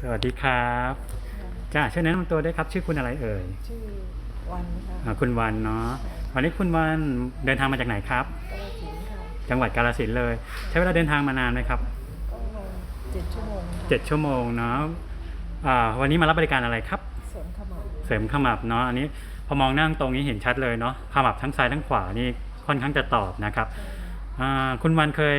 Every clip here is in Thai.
สวัสดีครับจ้าช่วยแนะนำตัวด้วยครับ ชื่อคุณอะไรเอ่ยชื่อวันค่ะอ่าคุณวันเนาะวันนี้คุณวันเดินทางมาจากไหนครับกาลสินธุ์ค่ะจังหวัดกาฬสินธุ์เลย ใช้เวลาเดินทางมานานไหมครับก็ประมาณเจ็ดชั่วโมงค่ะเจ็ดชั่วโมงเนาะอ่าวันนี้มารับบริการอะไรครับเสริมขมับเสริมขมับเนาะอันนี้พอมองนั่งตรงนี้เห็นชัดเลยเนาะขมับทั้งซ้ายทั้งขวานี่ค่อนข้างจะตอบนะครับอ่าคุณวันเคย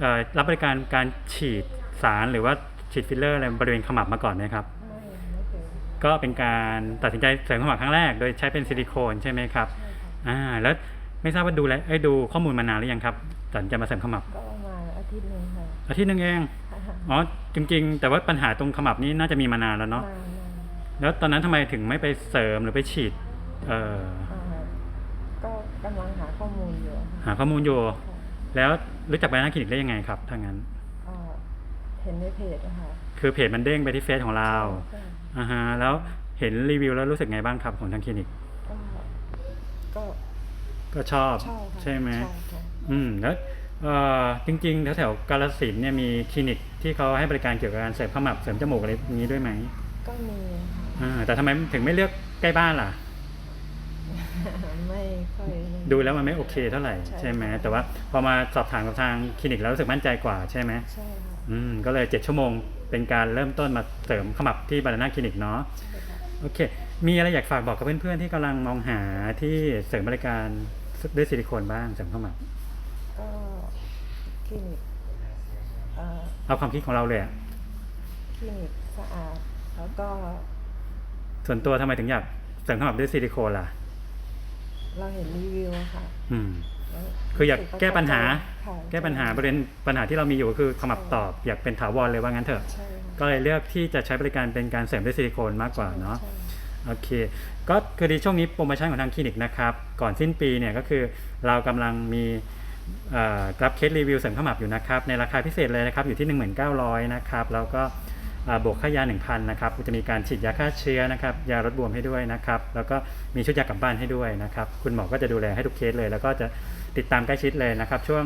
เอ่อรับบริการการฉีดสารหรือว่า ฉีดฟิลเลอร์อะไรบริเวณขมับมาก่อนไหมครับไม่ไม่เคยก็เป็นการตัดสินใจเสริมขมับครั้งแรก โดยใช้เป็นซิลิโคนใช่ไหมครับใช่ค่ะอ่าแล้วไม่ทราบว่าดูแลเอ้ยดูข้อมูลมานานหรือยังครับตัดสินใจมาเสริมขมับก็ประมาณอาทิตย์หนึ่งค่ะอาทิตย์หนึงเองอ๋อจริง ๆ แต่ว่าปัญหาตรงขมับนี้น่าจะมีมานานแล้วเนาะนานนานแล้วตอนนั้นทำไมถึงไม่ไปเสริมหรือไปฉีดเอ่ออ่าก็กำลังหาข้อมูลอยู่ค่ะหาข้อมูลอยู่ค่ะแล้วรู้จักใบหน้าคลินิกได้ยังไงครับถ้างั้นอ่าเห็นในเพจอะค่ะคือเพจมันเด้งไปที่เฟซของเราใช่อ่าฮะแล้วเห็นรีวิวแล้วรู้สึกไงบ้างครับของทางคลินิก ก็ก็ก็ชอบชอบค่ะใช่ไหมชอบค่ะอืมแล้วเอ่อจริงๆแถวๆกาลสินธุ์เนี่ยมีคลินิกที่เขาให้บริการเกี่ยวกับการเสริมขมับเสริมจมูกอะไรอย่างนี้ด้วยไหมก็มีค่ะ อ่าแต่ทำไมถึงไม่เลือกใกล้บ้านล่ะ ไม่ค่อยนี่ ดูแล้วมันไม่โอเคเท่าไหร่ใช่ใช่ไหมค่ะ แต่ว่าพอมาสอบถามกับทางคลินิกแล้วรู้สึกมั่นใจกว่าใช่ไหม ใช่ค่ะ อืมก็เลยเจ็ดชั่วโมงเป็นการเริ่มต้นมาเสริมขมับที่บานาน่าคลินิกเนาะใช่ค่ะโอเค มีอะไรอยากฝากบอกกับเพื่อนๆที่กำลังมองหาที่เสริมบริการด้วยซิลิโคนบ้างเสริมขมับก็คลินิกเอ่อเอาความคิดของเราเลยอะคลินิกสะอาด แล้วก็ส่วนตัวทำไมถึงอยากเสริมขมับด้วยซิลิโคนล่ะ เราเห็นรีวิวอะค่ะ อืมแล้ว คืออยากแก้ปัญหา ค่ะแก้ปัญหาประเด็นปัญหาที่เรามีอยู่ก็คือขมับตอบอยากเป็นถาวรเลยว่างั้นเถอะ ใช่ค่ะก็เลยเลือกที่จะใช้บริการเป็นการเสริมด้วยซิลิโคนมากกว่าเนาะ ใช่โอเค ก็คือในช่วงนี้โปรโมชั่นของทางคลินิกนะครับ ก่อนสิ้นปีเนี่ยก็คือเรากำลังมีเอ่อรับเคสรีวิวเสริมขมับอยู่นะครับ ในราคาพิเศษเลยนะครับ อยู่ที่ 19,000นะครับ แล้วก็อ่า บวกค่ายา 1,000นะครับจะมีการฉีดยาฆ่าเชื้อนะครับ ยาลดบวมให้ด้วยนะครับ แล้วก็มีชุดยากลับบ้านให้ด้วยนะครับ คุณหมอก็จะดูแลให้ทุกเคสเลย แล้วก็จะติดตามใกล้ชิดเลยนะครับ ช่วง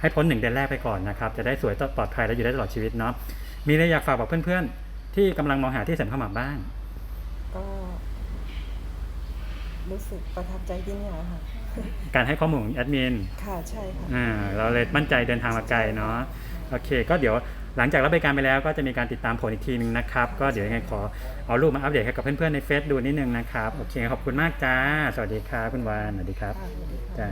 ให้พ้นหนึ่งเดือนแรกไปก่อนนะครับ จะได้สวยปลอดภัยและอยู่ได้ตลอดชีวิตเนาะ มีอะไรอยากฝากบอกเพื่อนๆ ที่กำลังมองหาที่เสริมขมับบ้าง ก็รู้สึกประทับใจที่เนี่ยค่ะ การให้ข้อมูลของแอดมิน ค่ะ ใช่ค่ะ อ่า เราเลยมั่นใจเดินทางมาไกลเนาะ โอเค ก็เดี๋ยว หลังจากรับบริการไปแล้วก็จะมีการติดตามผลอีกทีนึงนะครับ ก็เดี๋ยวยังไงขอเอารูปมาอัปเดตให้กับเพื่อนๆในเฟซดูนิดนึงนะครับ โอเค ขอบคุณมากจ้า สวัสดีครับคุณวานสวัสดีครับจ้า